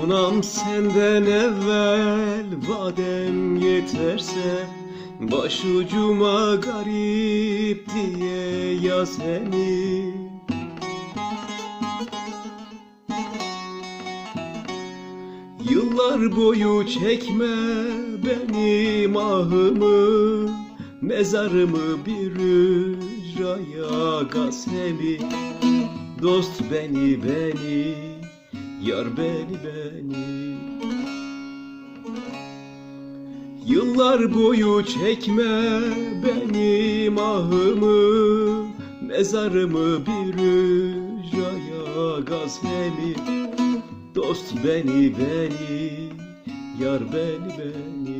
Sunam senden evvel vadem yeterse Başucuma garip diye yaz hemi Yıllar boyu çekme benim ahımı Mezarımı bir ücraya gazemi Dost beni beni Yar beni beni. Yıllar boyu çekme benim ahımı Mezarımı bir ücraya gazemi Dost beni beni Yar beni beni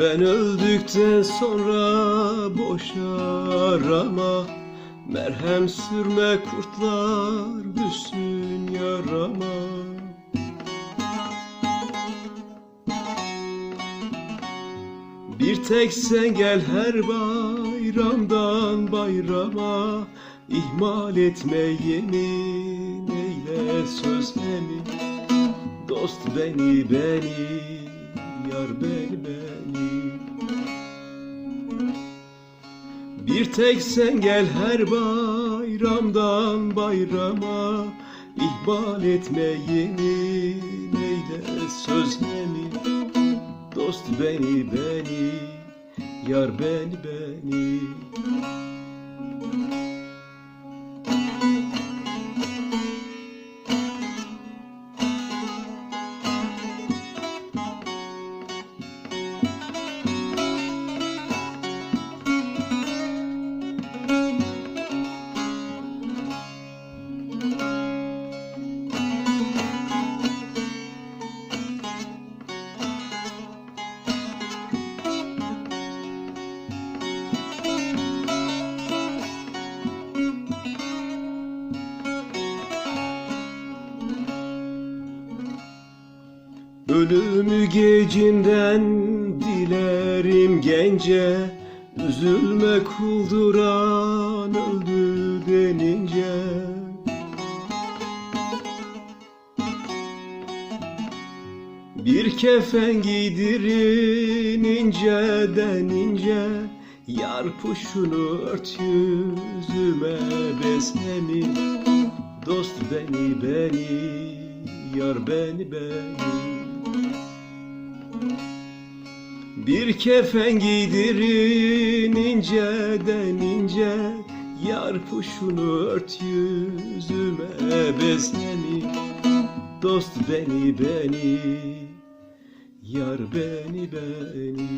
Ben öldükten sonra boş arama. Merhem sürme kurtlar düşsün yarama. Bir tek sen gel her bayramdan bayrama. İhmal etme yemin eyle söz emin Dost beni beni yar beni. Beni Bir tek sen gel her bayramdan bayrama İhmal etme yemin eyle söz emin Dost beni beni yar beni beni Ölümü gecinden dilerim gence Üzülme kulduran öldü denince. Bir kefen giydirin inceden ince Yar puşunu ört yüzüme bezemi Dost beni beni Yar beni beni Bir kefen giydirin inceden ince Yar puşunu ört yüzüme bezemi Dost beni beni Yar beni beni